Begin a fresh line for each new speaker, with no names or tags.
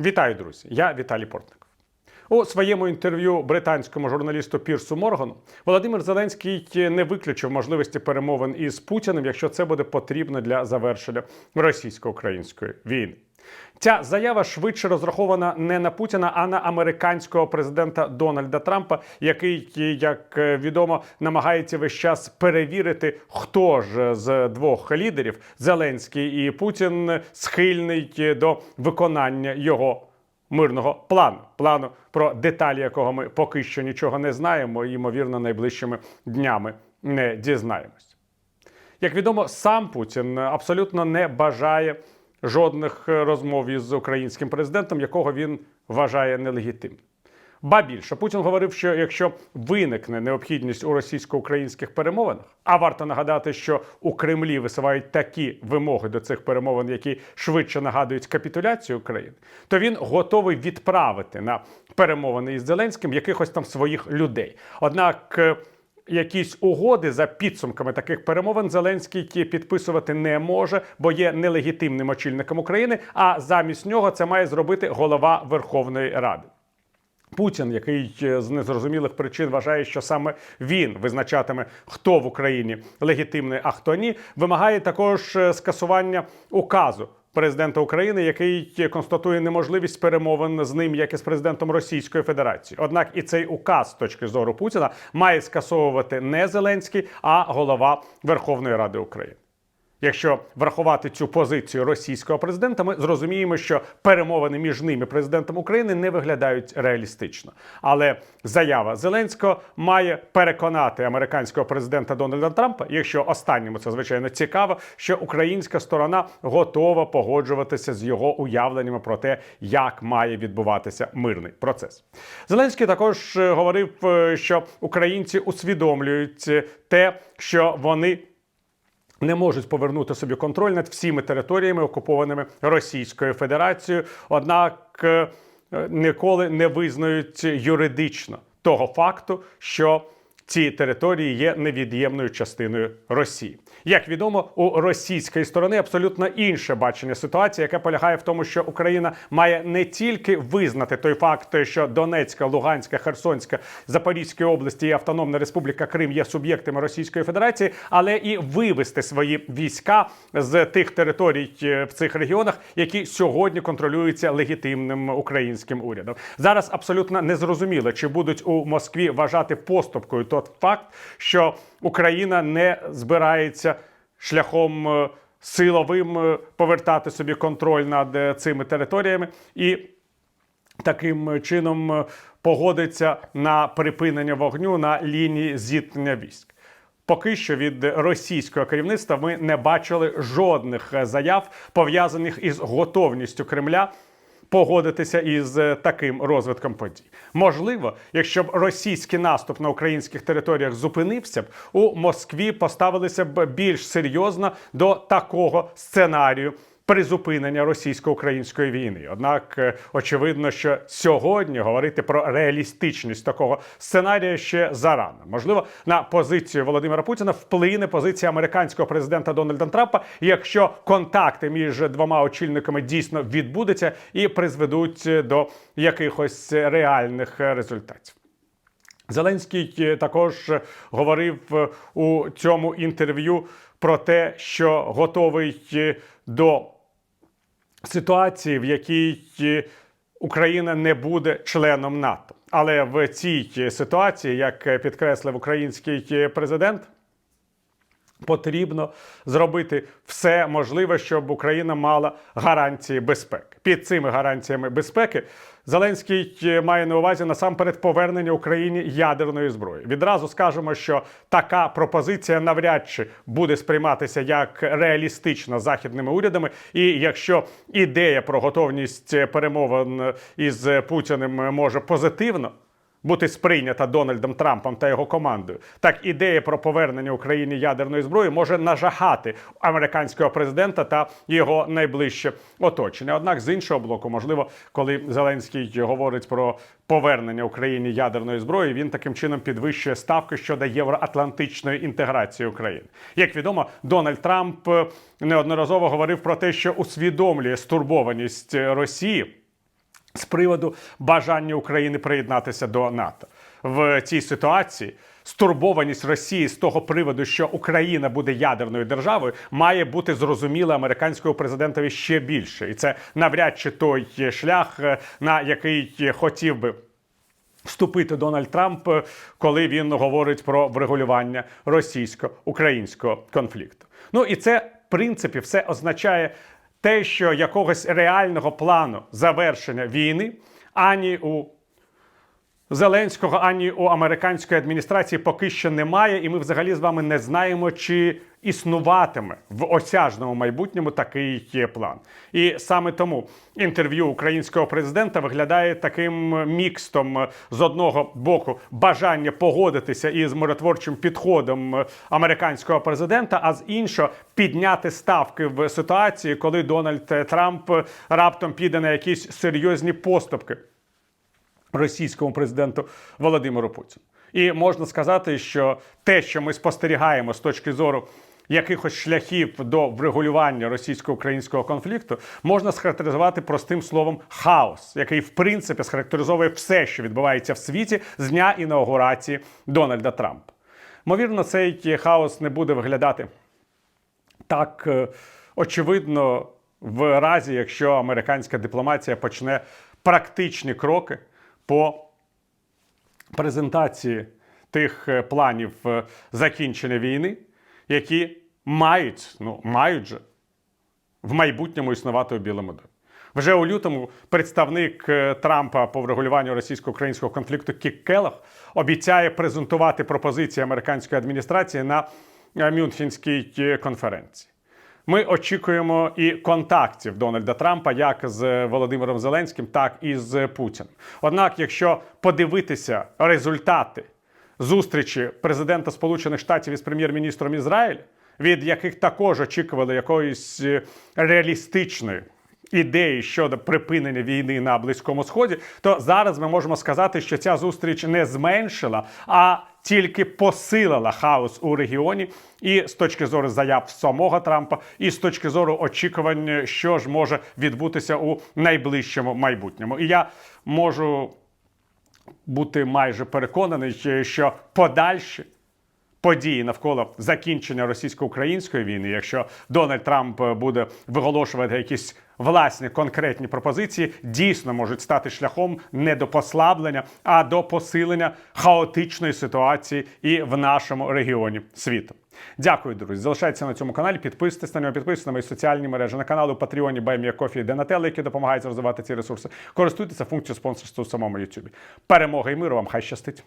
Вітаю, друзі! Я Віталій Портник. У своєму інтерв'ю британському журналісту Пірсу Моргану Володимир Зеленський не виключив можливості перемовин із Путіним, якщо це буде потрібно для завершення російсько-української війни. Ця заява швидше розрахована не на Путіна, а на американського президента Дональда Трампа, який, як відомо, намагається весь час перевірити, хто ж з двох лідерів Зеленський і Путін схильний до виконання його мирного плану. Плану, про деталі якого ми поки що нічого не знаємо, і ймовірно, найближчими днями не дізнаємось. Як відомо, сам Путін абсолютно не бажає жодних розмов із українським президентом, якого він вважає нелегітимним. Ба більше Путін говорив, що якщо виникне необхідність у російсько-українських перемовинах, а варто нагадати, що у Кремлі висувають такі вимоги до цих перемовин, які швидше нагадують капітуляцію України, то він готовий відправити на перемовини із Зеленським якихось там своїх людей. Однак е, якісь угоди за підсумками таких перемовин Зеленський підписувати не може, бо є нелегітимним очільником України. А замість нього це має зробити голова Верховної Ради. Путін, який з незрозумілих причин вважає, що саме він визначатиме, хто в Україні легітимний, а хто ні, вимагає також е, скасування указу. Президента України, який констатує неможливість перемовин з ним, як і з президентом Російської Федерації. Однак і цей указ з точки зору Путіна має скасовувати не Зеленський, а голова Верховної Ради України. Якщо врахувати цю позицію російського президента, ми зрозуміємо, що перемовини між ними президентом України не виглядають реалістично. Але заява Зеленського має переконати американського президента Дональда Трампа, якщо останньому це звичайно цікаво, що українська сторона готова погоджуватися з його уявленнями про те, як має відбуватися мирний процес. Зеленський також е, говорив, е, що українці усвідомлюють е, те, що вони не можуть повернути собі контроль над всіми територіями, окупованими Російською Федерацією, однак е, ніколи не визнають юридично того факту, що ці території є невід'ємною частиною Росії. Як відомо, у російської сторони абсолютно інше бачення ситуації, яке полягає в тому, що Україна має не тільки визнати той факт, що Донецька, Луганська, Херсонська, Запорізька області і Автономна Республіка Крим є суб'єктами Російської Федерації, але і вивести свої війська з тих територій е, в цих регіонах, які сьогодні контролюються легітимним українським урядом. Зараз абсолютно незрозуміло, чи будуть у Москві вважати поступкою той факт, що Україна не збирається шляхом е, силовим е, повертати собі контроль над е, цими територіями і таким чином погодиться на припинення вогню на лінії зіткнення військ. Поки що від російського керівництва ми не бачили жодних заяв пов'язаних із готовністю Кремля погодитися із е, таким розвитком подій. Можливо, якщо б російський наступ на українських територіях зупинився б, у Москві поставилися б більш серйозно до такого сценарію призупинення російсько-української війни. Однак е, очевидно, що сьогодні говорити про реалістичність такого сценарія ще зарано. Можливо, на позицію Володимира Путіна вплине позиція американського президента Дональда Трампа, якщо контакти між двома очільниками дійсно відбудуться і призведуть до якихось реальних результатів. Зеленський е, також говорив е, у цьому інтерв'ю про те, що готовий до ситуації, в якій е, Україна не буде членом НАТО. Але в цій ситуації, як підкреслив український президент, потрібно зробити все можливе, щоб Україна мала гарантії безпеки. Під цими гарантіями безпеки Зеленський е, має на увазі насамперед повернення Україні ядерної зброї. Відразу скажемо, що така пропозиція навряд чи буде сприйматися як реалістична західними урядами. І якщо ідея про готовність перемовин із Путіним може позитивно бути сприйнята Дональдом Трампом та його командою. Так ідея про повернення Україні ядерної зброї може нажагати американського президента та його найближче оточення. Однак, з іншого блоку, можливо, коли Зеленський говорить про повернення Україні ядерної зброї, він таким чином підвищує ставки щодо євроатлантичної інтеграції України. Як відомо, Дональд Трамп неодноразово говорив про те, що усвідомлює стурбованість Росії з приводу бажання України приєднатися до НАТО в цій ситуації. Стурбованість Росії з того приводу, що Україна буде ядерною державою, має бути зрозуміла американському президентові ще більше, і це навряд чи той шлях, е, на який хотів би вступити Дональд Трамп, е, коли він говорить про врегулювання російсько-українського конфлікту. Ну і це в принципі все означає те, що якогось реального плану завершення війни ані у Зеленського, ані у американської адміністрації поки що немає, і ми взагалі з вами не знаємо, чи існуватиме в осяжному майбутньому такий є план. І саме тому інтерв'ю українського президента виглядає таким мікстом з одного боку бажання погодитися із миротворчим підходом американського президента, а з іншого підняти ставки в ситуації, коли Дональд Трамп раптом піде на якісь серйозні поступки російському президенту Володимиру Путіну. І можна сказати, що те, що ми спостерігаємо з точки зору якихось шляхів до врегулювання російсько-українського конфлікту, можна схарактеризувати простим словом хаос, який в принципі схарактеризовує все, що відбувається в світі з дня інаугурації Дональда Трампа. Ймовірно, цей хаос не буде виглядати так е, очевидно в разі, якщо американська дипломатія почне практичні кроки по презентації тих е, планів е, закінчення війни, які мають, ну мають же в майбутньому існувати у Білому домі. Вже у лютому представник е, Трампа по врегулюванню російсько-українського конфлікту Кік Келлах обіцяє презентувати пропозиції американської адміністрації на е, Мюнхенській е, конференції. Ми очікуємо і контактів Дональда Трампа як з Володимиром Зеленським, так і з Путіним. Однак, якщо подивитися результати зустрічі президента Сполучених Штатів із прем'єр-міністром Ізраїля, від яких також очікували якоїсь е, реалістичної ідеї щодо припинення війни на Близькому Сході, то зараз ми можемо сказати, що ця зустріч не зменшила, а тільки посилила хаос у регіоні, і з точки зору заяв самого Трампа, і з точки зору очікувань, що ж може відбутися у найближчому майбутньому. І я можу бути майже переконаний, що подальші події навколо закінчення російсько-української війни, якщо Дональд Трамп буде виголошувати якісь власні конкретні пропозиції, дійсно можуть стати шляхом не до послаблення, а до посилення хаотичної ситуації і в нашому регіоні світу. Дякую, друзі. Залишайтеся на цьому каналі. Підписуйтесь на нього, підписуйтесь на мої соціальні мережі на каналу Патреоні Баймія Кофі і Денателли, які допомагають розвивати ці ресурси. Користуйтеся функцією спонсорства у самому YouTube. Перемога і миру вам хай щастить.